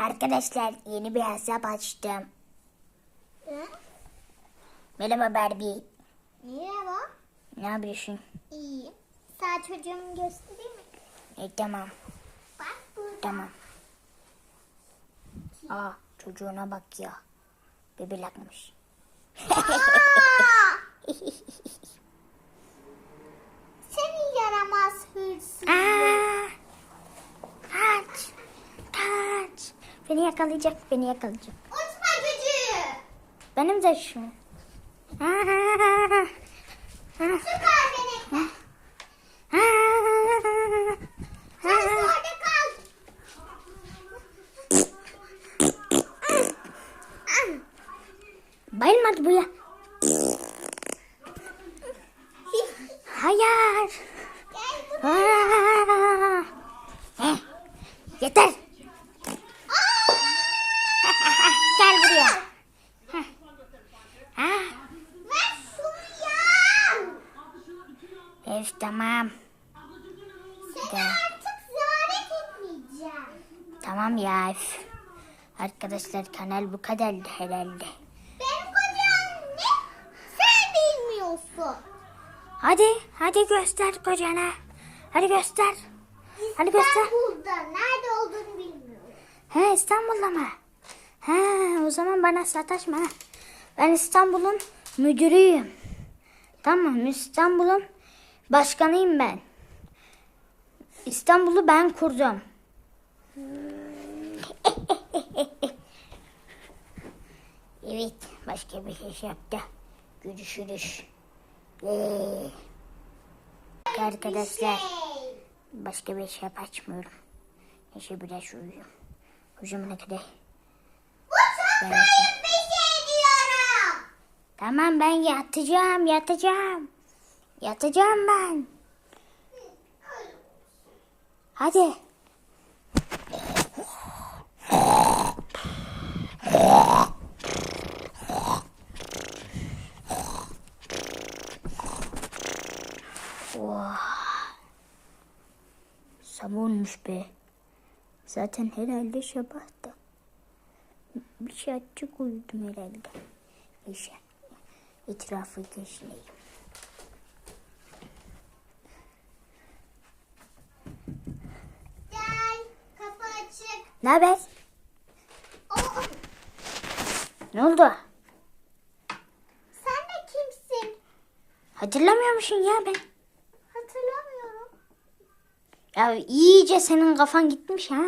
Arkadaşlar yeni bir hesap açtım. Hı? Merhaba Barbie. Merhaba. Ne yapıyorsun? İyi. Sağ çocuğumu göstereyim mi? E, tamam Bak burada. tamam. Aa çocuğuna bak ya. Bebelakmış. Aa! Beni yakalayacak beni yakalayacak. Uçma çocuğu. Benim de şu. Süper. Aa! Sen orada kal. Bayılmadı bu ya. Hayır. Gel Aa! Heh, Yeter. Heh. Ha, ya. evet tamam. Seni artık ziyaret etmeyeceğim. Tamam ya. Arkadaşlar kanal bu kadardı herhalde. Benim kocam ne? Sen bilmiyorsun. Hadi, hadi göster kocana. Hadi göster. Hadi göster. İstanbul'da nerede olduğunu bilmiyorum. He İstanbul'da mı? He o zaman bana sataşma. ha. Ben İstanbul'un müdürüyüm. Tamam İstanbul'un başkanıyım ben. İstanbul'u ben kurdum. evet başka bir şey yaptı. Görüşürüz. Ee, arkadaşlar Şey. başka bir şey açmıyorum. Neyse biraz uyuyayım. Hocam ne kadar? Şey. Tamam ben yatacağım, yatacağım. Yatacağım ben. Hadi. Vah. Sabah olmuş be. Zaten herhalde sabahta. Bir saatçik uyudum herhalde. Neyse. Etrafı gözleyeyim. Gel. Kapı açık. Ne haber? Oh, Ne oldu? sen de kimsin? Hatırlamıyor musun ya ben? Hatırlamıyorum. Ya iyice senin kafan gitmiş ha.